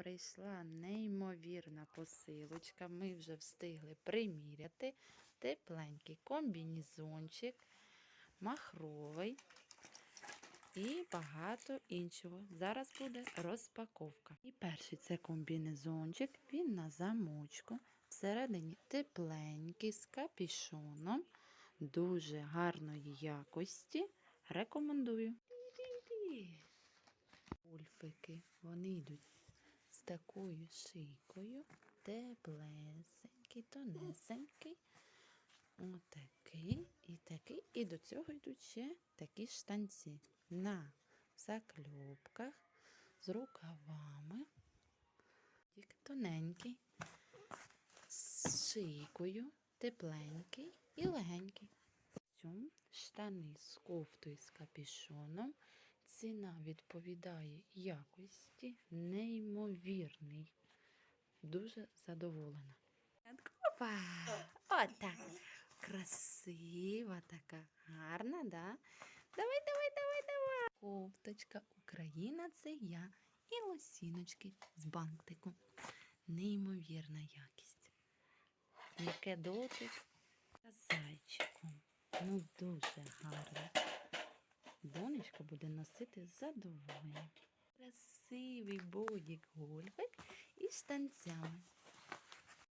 прийшла неймовірна посилочка. Ми вже встигли приміряти тепленький комбінізончик, махровий і багато іншого. Зараз буде розпаковка. І перший це комбінезончик, він на замочку. Всередині тепленький з капішоном, дуже гарної якості. Рекомендую. Ульфики, вони йдуть такою шийкою, теплесенький, тонесенький. Отакий і такий. І до цього йдуть ще такі штанці на закльопках з рукавами. Тоненький, з шийкою, тепленький і легенький. Штани з кофтою з капішоном. Ціна відповідає якості, неймовірний. Дуже задоволена. Опа! Отак. Красива така, гарна, да? Давай, давай, давай, давай. Кофточка Україна це я. І лосіночки з бантиком. Неймовірна якість. Яке дотик зайчиком. Ну, дуже гарно. Донечка буде носити з задоволенням. Красивий бодік гольфик із штанцями.